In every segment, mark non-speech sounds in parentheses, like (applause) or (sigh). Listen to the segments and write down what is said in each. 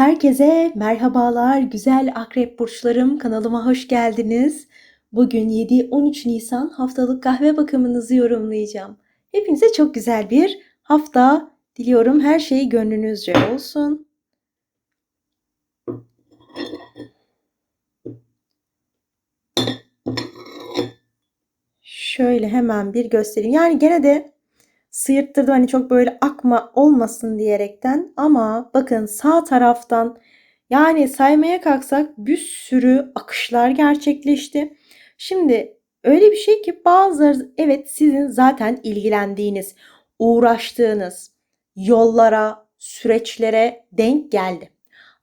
Herkese merhabalar güzel akrep burçlarım kanalıma hoş geldiniz. Bugün 7-13 Nisan haftalık kahve bakımınızı yorumlayacağım. Hepinize çok güzel bir hafta diliyorum. Her şey gönlünüzce olsun. Şöyle hemen bir göstereyim. Yani gene de sıyırttırdım hani çok böyle akma olmasın diyerekten ama bakın sağ taraftan yani saymaya kalksak bir sürü akışlar gerçekleşti. Şimdi öyle bir şey ki bazıları evet sizin zaten ilgilendiğiniz, uğraştığınız yollara, süreçlere denk geldi.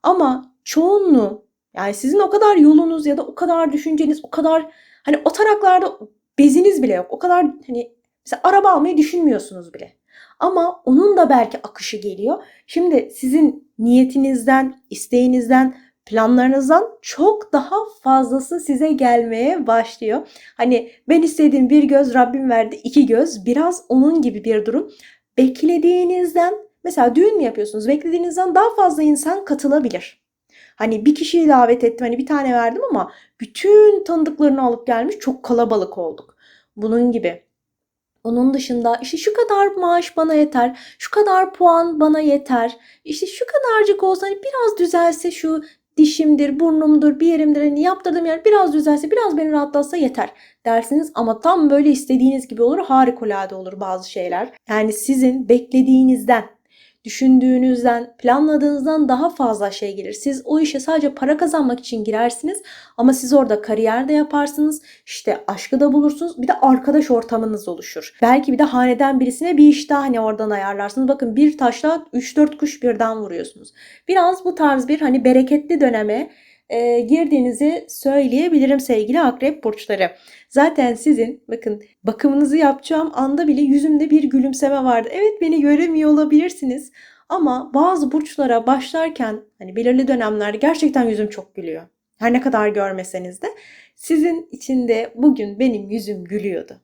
Ama çoğunluğu yani sizin o kadar yolunuz ya da o kadar düşünceniz, o kadar hani o taraklarda beziniz bile yok. O kadar hani Mesela araba almayı düşünmüyorsunuz bile. Ama onun da belki akışı geliyor. Şimdi sizin niyetinizden, isteğinizden, planlarınızdan çok daha fazlası size gelmeye başlıyor. Hani ben istediğim bir göz Rabbim verdi iki göz. Biraz onun gibi bir durum. Beklediğinizden mesela düğün mü yapıyorsunuz? Beklediğinizden daha fazla insan katılabilir. Hani bir kişiyi davet ettim hani bir tane verdim ama bütün tanıdıklarını alıp gelmiş çok kalabalık olduk. Bunun gibi onun dışında işte şu kadar maaş bana yeter, şu kadar puan bana yeter, işte şu kadarcık olsa hani biraz düzelse şu dişimdir, burnumdur, bir yerimdir hani yaptırdığım yer biraz düzelse, biraz beni rahatlatsa yeter. dersiniz. Ama tam böyle istediğiniz gibi olur, harikulade olur bazı şeyler. Yani sizin beklediğinizden düşündüğünüzden, planladığınızdan daha fazla şey gelir. Siz o işe sadece para kazanmak için girersiniz ama siz orada kariyer de yaparsınız, işte aşkı da bulursunuz, bir de arkadaş ortamınız oluşur. Belki bir de haneden birisine bir iş daha hani oradan ayarlarsınız. Bakın bir taşla 3-4 kuş birden vuruyorsunuz. Biraz bu tarz bir hani bereketli döneme e, girdiğinizi söyleyebilirim sevgili akrep burçları. Zaten sizin bakın bakımınızı yapacağım anda bile yüzümde bir gülümseme vardı. Evet beni göremiyor olabilirsiniz ama bazı burçlara başlarken hani belirli dönemlerde gerçekten yüzüm çok gülüyor. Her ne kadar görmeseniz de sizin içinde bugün benim yüzüm gülüyordu.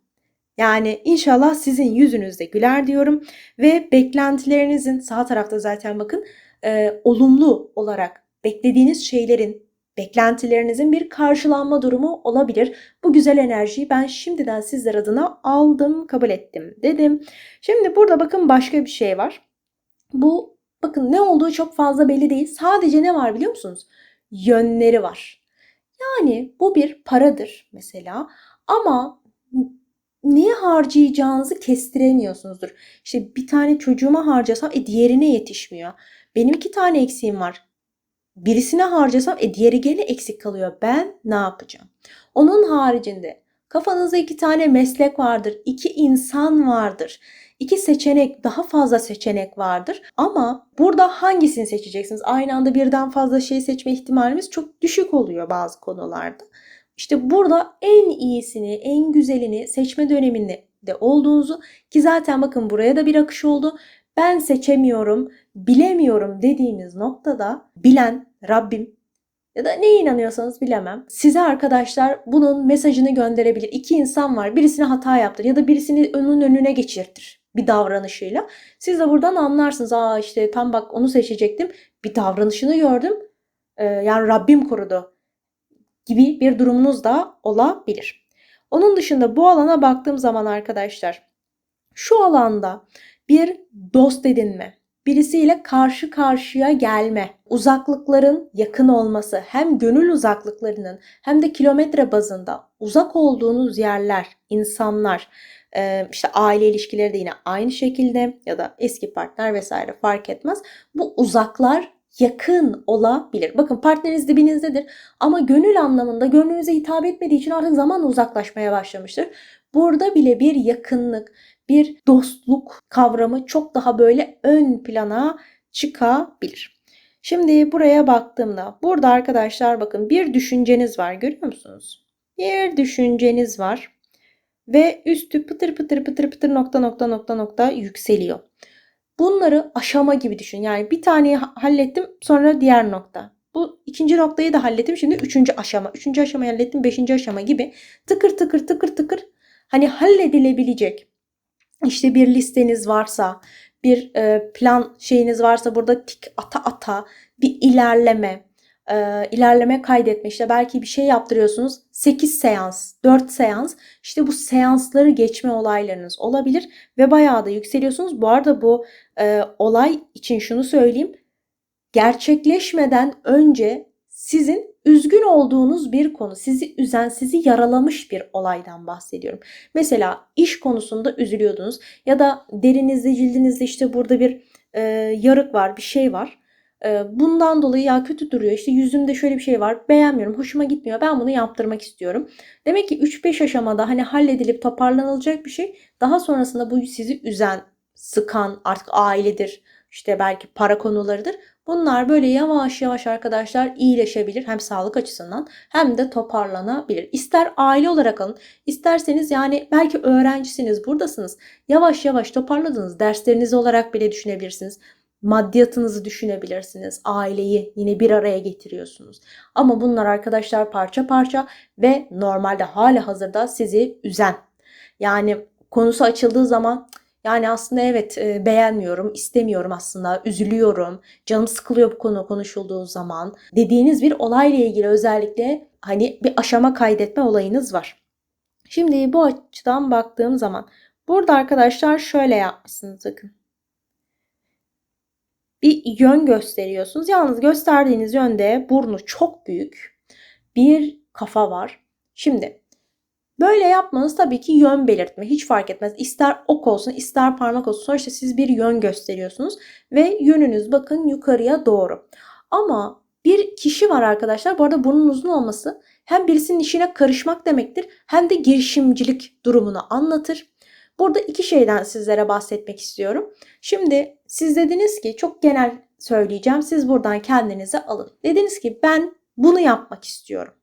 Yani inşallah sizin yüzünüzde güler diyorum ve beklentilerinizin sağ tarafta zaten bakın e, olumlu olarak beklediğiniz şeylerin Beklentilerinizin bir karşılanma durumu olabilir. Bu güzel enerjiyi ben şimdiden sizler adına aldım, kabul ettim dedim. Şimdi burada bakın başka bir şey var. Bu bakın ne olduğu çok fazla belli değil. Sadece ne var biliyor musunuz? Yönleri var. Yani bu bir paradır mesela ama niye harcayacağınızı kestiremiyorsunuzdur. İşte bir tane çocuğuma harcasam e diğerine yetişmiyor. Benim iki tane eksiğim var birisine harcasam e diğeri gene eksik kalıyor. Ben ne yapacağım? Onun haricinde kafanızda iki tane meslek vardır, iki insan vardır. iki seçenek, daha fazla seçenek vardır. Ama burada hangisini seçeceksiniz? Aynı anda birden fazla şey seçme ihtimalimiz çok düşük oluyor bazı konularda. İşte burada en iyisini, en güzelini seçme döneminde de olduğunuzu ki zaten bakın buraya da bir akış oldu ben seçemiyorum, bilemiyorum dediğiniz noktada bilen Rabbim ya da neye inanıyorsanız bilemem. Size arkadaşlar bunun mesajını gönderebilir. İki insan var. Birisine hata yaptır ya da birisini önün önüne geçirtir bir davranışıyla. Siz de buradan anlarsınız. Aa işte tam bak onu seçecektim. Bir davranışını gördüm. Ee, yani Rabbim korudu gibi bir durumunuz da olabilir. Onun dışında bu alana baktığım zaman arkadaşlar şu alanda bir dost edinme, birisiyle karşı karşıya gelme, uzaklıkların yakın olması, hem gönül uzaklıklarının hem de kilometre bazında uzak olduğunuz yerler, insanlar, işte aile ilişkileri de yine aynı şekilde ya da eski partner vesaire fark etmez. Bu uzaklar yakın olabilir. Bakın partneriniz dibinizdedir ama gönül anlamında gönlünüze hitap etmediği için artık zaman uzaklaşmaya başlamıştır. Burada bile bir yakınlık, bir dostluk kavramı çok daha böyle ön plana çıkabilir. Şimdi buraya baktığımda burada arkadaşlar bakın bir düşünceniz var görüyor musunuz? Bir düşünceniz var ve üstü pıtır pıtır pıtır pıtır nokta nokta nokta nokta yükseliyor. Bunları aşama gibi düşün. Yani bir taneyi hallettim sonra diğer nokta. Bu ikinci noktayı da hallettim. Şimdi üçüncü aşama. Üçüncü aşamayı hallettim. Beşinci aşama gibi tıkır tıkır tıkır tıkır hani halledilebilecek işte bir listeniz varsa, bir e, plan şeyiniz varsa burada tik ata ata bir ilerleme, e, ilerleme kaydetme. İşte belki bir şey yaptırıyorsunuz 8 seans 4 seans. İşte bu seansları geçme olaylarınız olabilir ve bayağı da yükseliyorsunuz. Bu arada bu e, olay için şunu söyleyeyim. Gerçekleşmeden önce sizin üzgün olduğunuz bir konu, sizi üzen, sizi yaralamış bir olaydan bahsediyorum. Mesela iş konusunda üzülüyordunuz ya da derinizde, cildinizde işte burada bir e, yarık var, bir şey var. E, bundan dolayı ya kötü duruyor, işte yüzümde şöyle bir şey var, beğenmiyorum, hoşuma gitmiyor, ben bunu yaptırmak istiyorum. Demek ki 3-5 aşamada hani halledilip toparlanılacak bir şey. Daha sonrasında bu sizi üzen, sıkan, artık ailedir, işte belki para konularıdır. Bunlar böyle yavaş yavaş arkadaşlar iyileşebilir hem sağlık açısından hem de toparlanabilir. İster aile olarak alın, isterseniz yani belki öğrencisiniz, buradasınız. Yavaş yavaş toparladınız. Dersleriniz olarak bile düşünebilirsiniz. Maddiyatınızı düşünebilirsiniz. Aileyi yine bir araya getiriyorsunuz. Ama bunlar arkadaşlar parça parça ve normalde hali hazırda sizi üzen. Yani konusu açıldığı zaman yani aslında evet e, beğenmiyorum, istemiyorum aslında, üzülüyorum, canım sıkılıyor bu konu konuşulduğu zaman dediğiniz bir olayla ilgili özellikle hani bir aşama kaydetme olayınız var. Şimdi bu açıdan baktığım zaman burada arkadaşlar şöyle yapmışsınız bakın. Bir yön gösteriyorsunuz. Yalnız gösterdiğiniz yönde burnu çok büyük bir kafa var. Şimdi Böyle yapmanız tabii ki yön belirtme. Hiç fark etmez. İster ok olsun ister parmak olsun. Sonuçta siz bir yön gösteriyorsunuz. Ve yönünüz bakın yukarıya doğru. Ama bir kişi var arkadaşlar. Bu arada burnun uzun olması hem birisinin işine karışmak demektir hem de girişimcilik durumunu anlatır. Burada iki şeyden sizlere bahsetmek istiyorum. Şimdi siz dediniz ki çok genel söyleyeceğim. Siz buradan kendinize alın. Dediniz ki ben bunu yapmak istiyorum.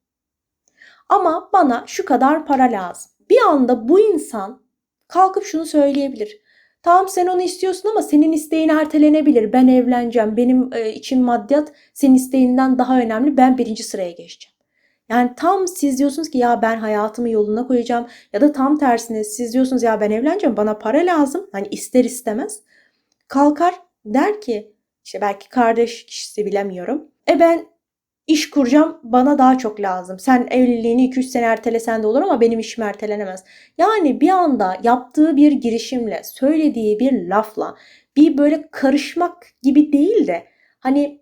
Ama bana şu kadar para lazım. Bir anda bu insan kalkıp şunu söyleyebilir. Tamam sen onu istiyorsun ama senin isteğin ertelenebilir. Ben evleneceğim. Benim e, için maddiyat senin isteğinden daha önemli. Ben birinci sıraya geçeceğim. Yani tam siz diyorsunuz ki ya ben hayatımı yoluna koyacağım. Ya da tam tersine siz diyorsunuz ya ben evleneceğim. Bana para lazım. Hani ister istemez. Kalkar der ki işte belki kardeş kişisi bilemiyorum. E ben İş kuracağım bana daha çok lazım. Sen evliliğini 2-3 sene ertelesen de olur ama benim işim ertelenemez. Yani bir anda yaptığı bir girişimle, söylediği bir lafla bir böyle karışmak gibi değil de hani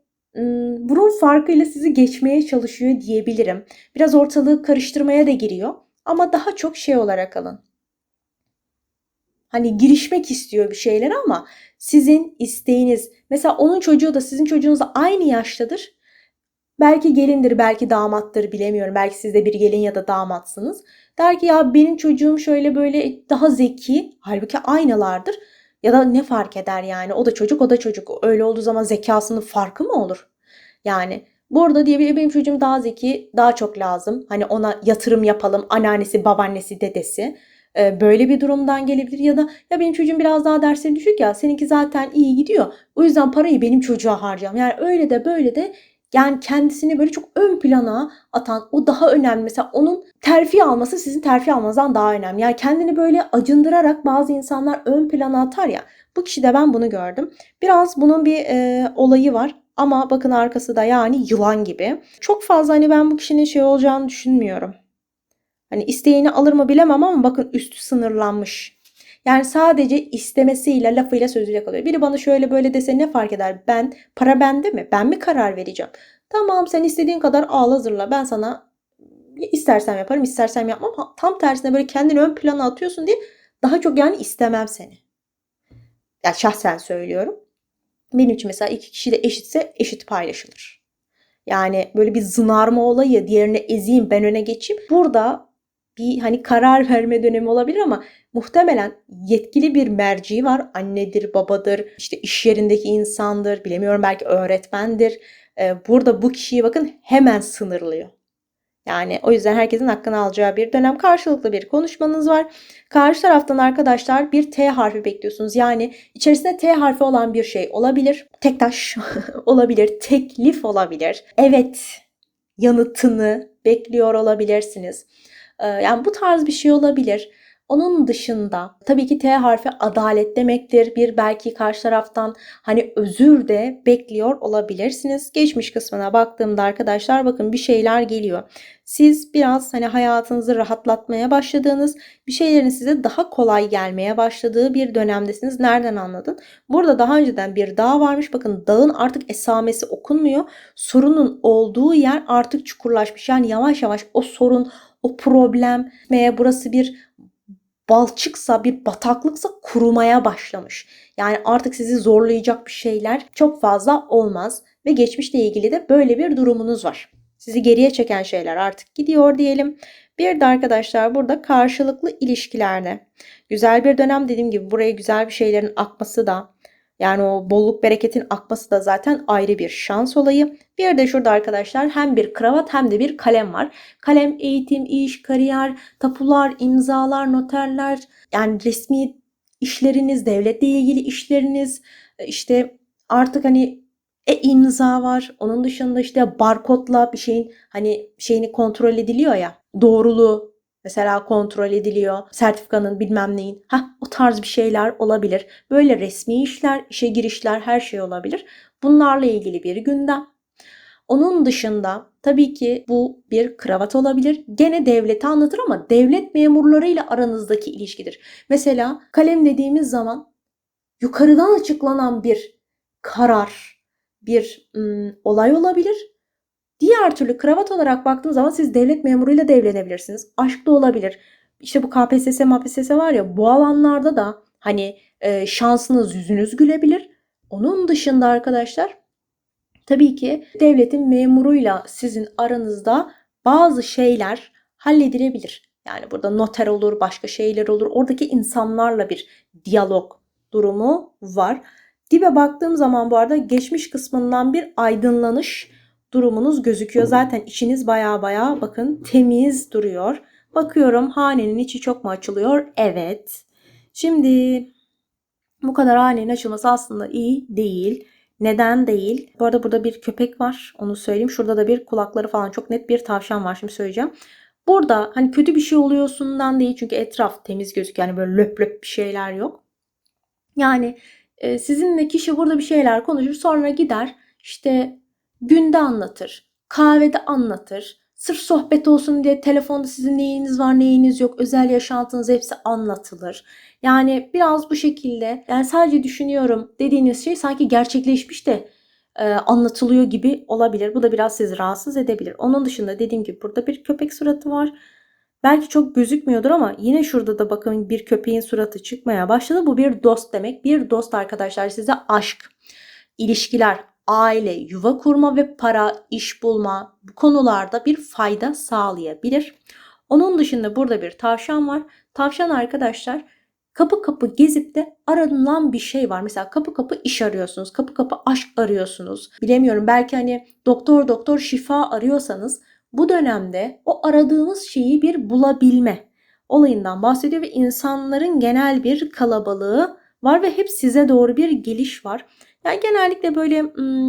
bunun farkıyla sizi geçmeye çalışıyor diyebilirim. Biraz ortalığı karıştırmaya da giriyor ama daha çok şey olarak alın. Hani girişmek istiyor bir şeyler ama sizin isteğiniz mesela onun çocuğu da sizin çocuğunuzla aynı yaştadır Belki gelindir, belki damattır bilemiyorum. Belki siz de bir gelin ya da damatsınız. Der ki ya benim çocuğum şöyle böyle daha zeki. Halbuki aynalardır. Ya da ne fark eder yani? O da çocuk, o da çocuk. Öyle olduğu zaman zekasının farkı mı olur? Yani burada diyebilir benim çocuğum daha zeki, daha çok lazım. Hani ona yatırım yapalım. Anneannesi, babaannesi, dedesi. Ee, böyle bir durumdan gelebilir ya da ya benim çocuğum biraz daha dersleri düşük ya seninki zaten iyi gidiyor. O yüzden parayı benim çocuğa harcayacağım. Yani öyle de böyle de yani kendisini böyle çok ön plana atan o daha önemli. Mesela onun terfi alması sizin terfi almanızdan daha önemli. Yani kendini böyle acındırarak bazı insanlar ön plana atar ya. Bu kişide ben bunu gördüm. Biraz bunun bir e, olayı var. Ama bakın arkası da yani yılan gibi. Çok fazla hani ben bu kişinin şey olacağını düşünmüyorum. Hani isteğini alır mı bilemem ama bakın üstü sınırlanmış. Yani sadece istemesiyle, lafıyla, sözüyle kalıyor. Biri bana şöyle böyle dese ne fark eder? Ben, para bende mi? Ben mi karar vereceğim? Tamam sen istediğin kadar ağla hazırla. Ben sana istersem yaparım, istersem yapmam. Tam tersine böyle kendini ön plana atıyorsun diye daha çok yani istemem seni. Ya şahsen söylüyorum. Benim için mesela iki kişi de eşitse eşit paylaşılır. Yani böyle bir zınarma olayı, diğerine ezeyim, ben öne geçeyim. Burada bir hani karar verme dönemi olabilir ama muhtemelen yetkili bir merci var. Annedir, babadır, işte iş yerindeki insandır, bilemiyorum belki öğretmendir. Burada bu kişiyi bakın hemen sınırlıyor. Yani o yüzden herkesin hakkını alacağı bir dönem karşılıklı bir konuşmanız var. Karşı taraftan arkadaşlar bir T harfi bekliyorsunuz. Yani içerisinde T harfi olan bir şey olabilir. Tek taş (laughs) olabilir. Teklif olabilir. Evet yanıtını bekliyor olabilirsiniz. Ee, yani bu tarz bir şey olabilir. Onun dışında tabii ki T harfi adalet demektir. Bir belki karşı taraftan hani özür de bekliyor olabilirsiniz. Geçmiş kısmına baktığımda arkadaşlar bakın bir şeyler geliyor. Siz biraz hani hayatınızı rahatlatmaya başladığınız, bir şeylerin size daha kolay gelmeye başladığı bir dönemdesiniz. Nereden anladın? Burada daha önceden bir dağ varmış. Bakın dağın artık esamesi okunmuyor. Sorunun olduğu yer artık çukurlaşmış. Yani yavaş yavaş o sorun, o problem veya burası bir balçıksa, bir bataklıksa kurumaya başlamış. Yani artık sizi zorlayacak bir şeyler çok fazla olmaz ve geçmişle ilgili de böyle bir durumunuz var. Sizi geriye çeken şeyler artık gidiyor diyelim. Bir de arkadaşlar burada karşılıklı ilişkilerde güzel bir dönem dediğim gibi buraya güzel bir şeylerin akması da yani o bolluk bereketin akması da zaten ayrı bir şans olayı. Bir de şurada arkadaşlar hem bir kravat hem de bir kalem var. Kalem eğitim, iş, kariyer, tapular, imzalar, noterler yani resmi işleriniz, devletle ilgili işleriniz işte artık hani e imza var. Onun dışında işte barkodla bir şeyin hani şeyini kontrol ediliyor ya. Doğruluğu mesela kontrol ediliyor. Sertifikanın bilmem neyin. Ha o tarz bir şeyler olabilir. Böyle resmi işler, işe girişler her şey olabilir. Bunlarla ilgili bir gündem. Onun dışında tabii ki bu bir kravat olabilir. Gene devleti anlatır ama devlet memurlarıyla aranızdaki ilişkidir. Mesela kalem dediğimiz zaman yukarıdan açıklanan bir karar, bir ım, olay olabilir. Diğer türlü kravat olarak baktığım zaman siz devlet memuruyla da evlenebilirsiniz. Aşk da olabilir. İşte bu KPSS, MAPSS var ya bu alanlarda da hani e, şansınız yüzünüz gülebilir. Onun dışında arkadaşlar tabii ki devletin memuruyla sizin aranızda bazı şeyler halledilebilir. Yani burada noter olur, başka şeyler olur. Oradaki insanlarla bir diyalog durumu var. Dibe baktığım zaman bu arada geçmiş kısmından bir aydınlanış durumunuz gözüküyor. Zaten içiniz baya baya bakın temiz duruyor. Bakıyorum hanenin içi çok mu açılıyor? Evet. Şimdi bu kadar hanenin açılması aslında iyi değil. Neden değil? Bu arada burada bir köpek var. Onu söyleyeyim. Şurada da bir kulakları falan çok net bir tavşan var. Şimdi söyleyeceğim. Burada hani kötü bir şey oluyorsundan değil. Çünkü etraf temiz gözüküyor. Yani böyle löp löp bir şeyler yok. Yani e, sizinle kişi burada bir şeyler konuşur. Sonra gider işte günde anlatır. Kahvede anlatır. Sırf sohbet olsun diye telefonda sizin neyiniz var neyiniz yok özel yaşantınız hepsi anlatılır. Yani biraz bu şekilde yani sadece düşünüyorum dediğiniz şey sanki gerçekleşmiş de e, anlatılıyor gibi olabilir. Bu da biraz sizi rahatsız edebilir. Onun dışında dediğim gibi burada bir köpek suratı var. Belki çok gözükmüyordur ama yine şurada da bakın bir köpeğin suratı çıkmaya başladı. Bu bir dost demek. Bir dost arkadaşlar size aşk, ilişkiler, aile, yuva kurma ve para, iş bulma bu konularda bir fayda sağlayabilir. Onun dışında burada bir tavşan var. Tavşan arkadaşlar kapı kapı gezip de aranılan bir şey var. Mesela kapı kapı iş arıyorsunuz, kapı kapı aşk arıyorsunuz. Bilemiyorum belki hani doktor doktor şifa arıyorsanız bu dönemde o aradığınız şeyi bir bulabilme olayından bahsediyor ve insanların genel bir kalabalığı var ve hep size doğru bir geliş var. Yani genellikle böyle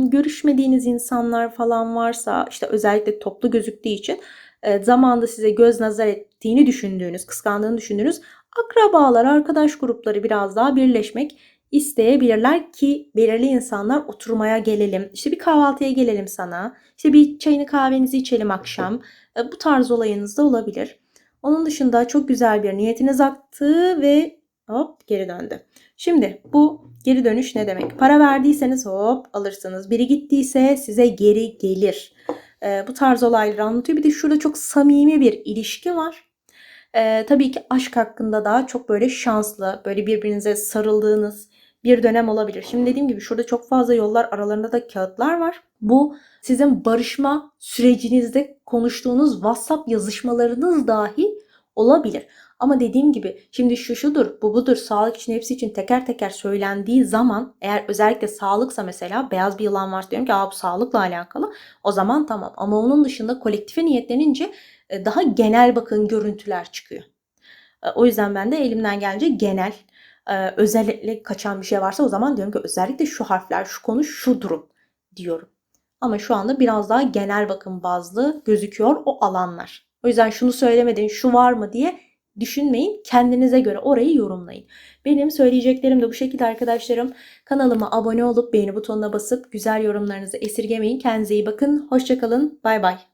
görüşmediğiniz insanlar falan varsa işte özellikle toplu gözüktüğü için zamanda size göz nazar ettiğini düşündüğünüz, kıskandığını düşündüğünüz akrabalar, arkadaş grupları biraz daha birleşmek isteyebilirler ki belirli insanlar oturmaya gelelim. İşte bir kahvaltıya gelelim sana. İşte bir çayını kahvenizi içelim akşam. Bu tarz olayınız da olabilir. Onun dışında çok güzel bir niyetiniz aktı ve hop geri döndü. Şimdi bu geri dönüş ne demek? Para verdiyseniz hop alırsınız. Biri gittiyse size geri gelir. E, bu tarz olayları anlatıyor. Bir de şurada çok samimi bir ilişki var. E, tabii ki aşk hakkında daha çok böyle şanslı, böyle birbirinize sarıldığınız bir dönem olabilir. Şimdi dediğim gibi şurada çok fazla yollar aralarında da kağıtlar var. Bu sizin barışma sürecinizde konuştuğunuz WhatsApp yazışmalarınız dahi olabilir. Ama dediğim gibi şimdi şu şudur, bu budur, sağlık için hepsi için teker teker söylendiği zaman eğer özellikle sağlıksa mesela beyaz bir yılan varsa diyorum ki Aa, bu sağlıkla alakalı o zaman tamam. Ama onun dışında kolektife niyetlenince e, daha genel bakın görüntüler çıkıyor. E, o yüzden ben de elimden gelince genel e, özellikle kaçan bir şey varsa o zaman diyorum ki özellikle şu harfler, şu konu, şu durum diyorum. Ama şu anda biraz daha genel bakım bazlı gözüküyor o alanlar. O yüzden şunu söylemedin, şu var mı diye düşünmeyin. Kendinize göre orayı yorumlayın. Benim söyleyeceklerim de bu şekilde arkadaşlarım. Kanalıma abone olup beğeni butonuna basıp güzel yorumlarınızı esirgemeyin. Kendinize iyi bakın. Hoşçakalın. Bay bay.